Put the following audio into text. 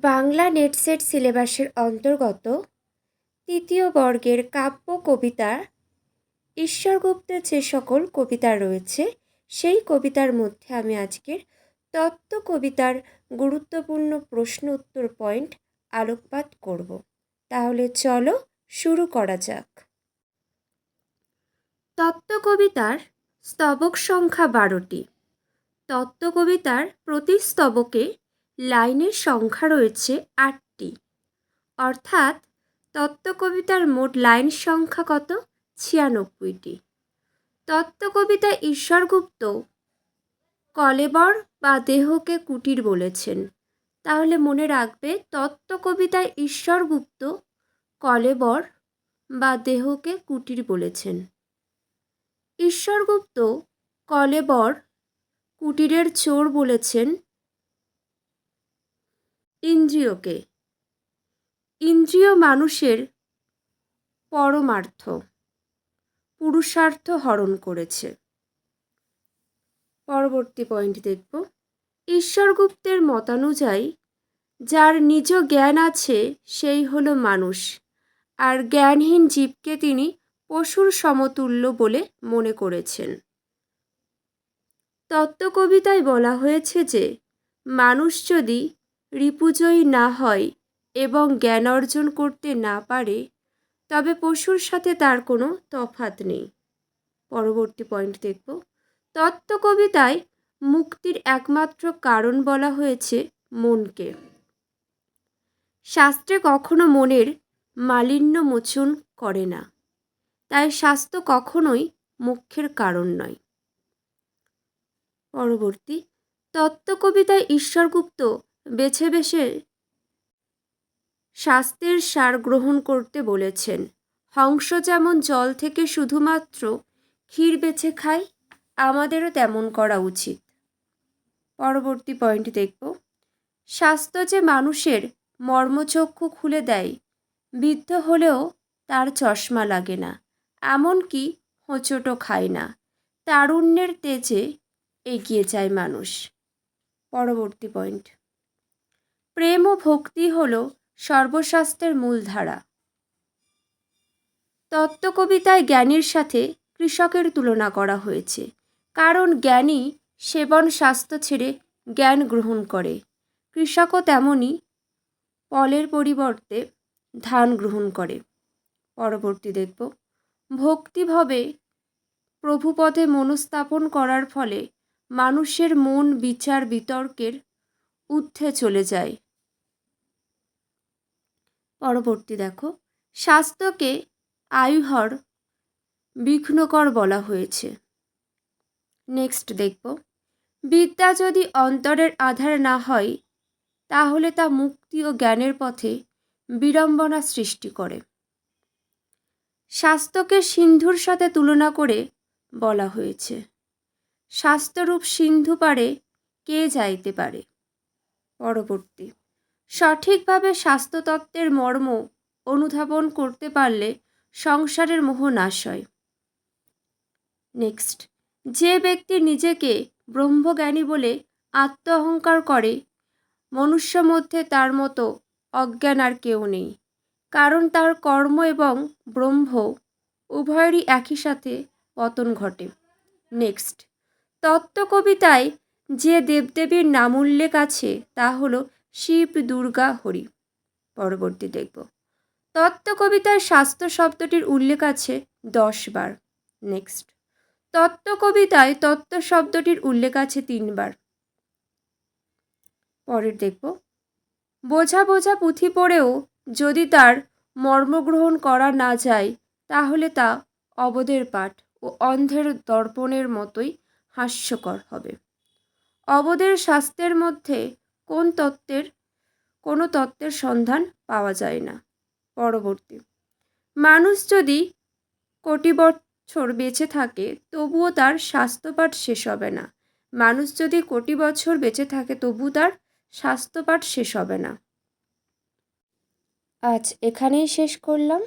Bangla NET SET সিলেবাসের অন্তর্গত তৃতীয় বর্গের কাব্য কবিতার ঈশ্বরগুপ্তের যে সকল কবিতা রয়েছে, সেই কবিতার মধ্যে আমি আজকের তত্ত্ব কবিতার গুরুত্বপূর্ণ প্রশ্ন উত্তর পয়েন্ট আলোকপাত করব। তাহলে চলো শুরু করা যাক। তত্ত্ব কবিতার স্তবক সংখ্যা বারোটি। তত্ত্ব কবিতার প্রতি স্তবকে লাইনের সংখ্যা রয়েছে আটটি। অর্থাৎ তত্ত্ব কবিতার মোট লাইন সংখ্যা কত? ছিয়ানব্বইটি। তত্ত্ব কবিতা ঈশ্বরগুপ্ত কলেবর বা দেহকে কুটির বলেছেন। তাহলে মনে রাখবে তত্ত্ব কবিতায় ঈশ্বরগুপ্ত কলেবর বা দেহকে কুটির বলেছেন। ঈশ্বরগুপ্ত কলেবর কুটিরের চোর বলেছেন। ইন্দ্রিয়কে। ইন্দ্রিয় মানুষের পরমার্থ, পুরুষার্থ হরণ করেছে। পরবর্তী পয়েন্ট দেখব। ঈশ্বরগুপ্তের মতানুযায়ী, যার নিজ জ্ঞান আছে, সেই হলো মানুষ। আর জ্ঞানহীন জীবকে তিনি পশুর সমতুল্য বলে মনে করেছেন। তত্ত্বকবিতায় বলা হয়েছে যে, মানুষ যদি রিপুজয়ী না হয় এবং জ্ঞান অর্জন করতে না পারে, তবে পশুর সাথে তার কোনো তফাত নেই। পরবর্তী পয়েন্ট দেখব। তত্ত্ব কবিতায় মুক্তির একমাত্র কারণ বলা হয়েছে মনকে। শাস্ত্রে কখনো মনের মালিন্য মোচন করে না, তাই স্বাস্থ্য কখনোই মুখ্যের কারণ নয়। পরবর্তী তত্ত্ব কবিতায় ঈশ্বরগুপ্ত বেছে বেছে স্বাস্থ্যের সার গ্রহণ করতে বলেছেন। হংস যেমন জল থেকে শুধুমাত্র ক্ষীর বেছে খায়, আমাদেরও তেমন করা উচিত। পরবর্তী পয়েন্ট দেখব। স্বাস্থ্য যে মানুষের মর্মচক্ষু খুলে দেয়, বৃদ্ধ হলেও তার চশমা লাগে না, এমনকি হোঁচটও খায় না। তারুণ্যের তেজে এগিয়ে যায় মানুষ। পরবর্তী পয়েন্ট প্রেম ও ভক্তি হল সর্বশাস্ত্রের মূলধারা। তত্ত্বকবিতায় জ্ঞানীর সাথে কৃষকের তুলনা করা হয়েছে, কারণ জ্ঞানী সেবন স্বাস্থ্য ছেড়ে জ্ঞান গ্রহণ করে। কৃষকও তেমনই ফলের পরিবর্তে ধান গ্রহণ করে। পরবর্তী দেখব। ভক্তিভাবে প্রভুপথে মনস্থাপন করার ফলে মানুষের মন বিচার বিতর্কের ঊর্ধ্বে চলে যায়। পরবর্তী দেখো। স্বাস্থ্যকে আয়ুহর বিঘ্নকর বলা হয়েছে। নেক্সট দেখব। বিদ্যা যদি অন্তরের আধার না হয়, তাহলে তা মুক্তি ও জ্ঞানের পথে বিড়ম্বনা সৃষ্টি করে। স্বাস্থ্যকে সিন্ধুর সাথে তুলনা করে বলা হয়েছে। স্বাস্থ্যরূপ সিন্ধু পারে কে যাইতে পারে? পরবর্তী। সঠিকভাবে স্বাস্থ্যতত্ত্বের মর্ম অনুধাবন করতে পারলে সংসারের মোহ নাশ হয়। নেক্সট যে ব্যক্তি নিজেকে ব্রহ্মজ্ঞানী বলে আত্ম অহংকার করে, মনুষ্য মধ্যে তার মতো অজ্ঞান আর কেউ নেই, কারণ তার কর্ম এবং ব্রহ্ম উভয়েরই একই সাথে পতন ঘটে। নেক্সট তত্ত্ব কবিতায় যে দেবদেবীর নাম উল্লেখ আছে, তা হলো শিব, দুর্গা, হরি। পরবর্তী দেখব। তত্ত্ব কবিতায় স্বাস্থ্য শব্দটির উল্লেখ আছে দশ বার। নেক্সট তত্ত্ব কবিতায় তত্ত্ব শব্দটির উল্লেখ আছে তিনবার পরের দেখব। বোঝা বোঝা পুঁথি পড়েও যদি তার মর্মগ্রহণ করা না যায়, তাহলে তা অবদের পাঠ ও অন্ধের দর্পণের মতোই হাস্যকর হবে। অবদের স্বাস্থ্যের মধ্যে কোন তত্ত্বের, কোনো তত্ত্বের সন্ধান পাওয়া যায় না। পরবর্তী। মানুষ যদি কোটি বছর বেঁচে থাকে, তবুও তার স্বাস্থ্যপাঠ শেষ হবে না। মানুষ যদি কোটি বছর বেঁচে থাকে তবু তার স্বাস্থ্যপাঠ শেষ হবে না। আজ এখানেই শেষ করলাম।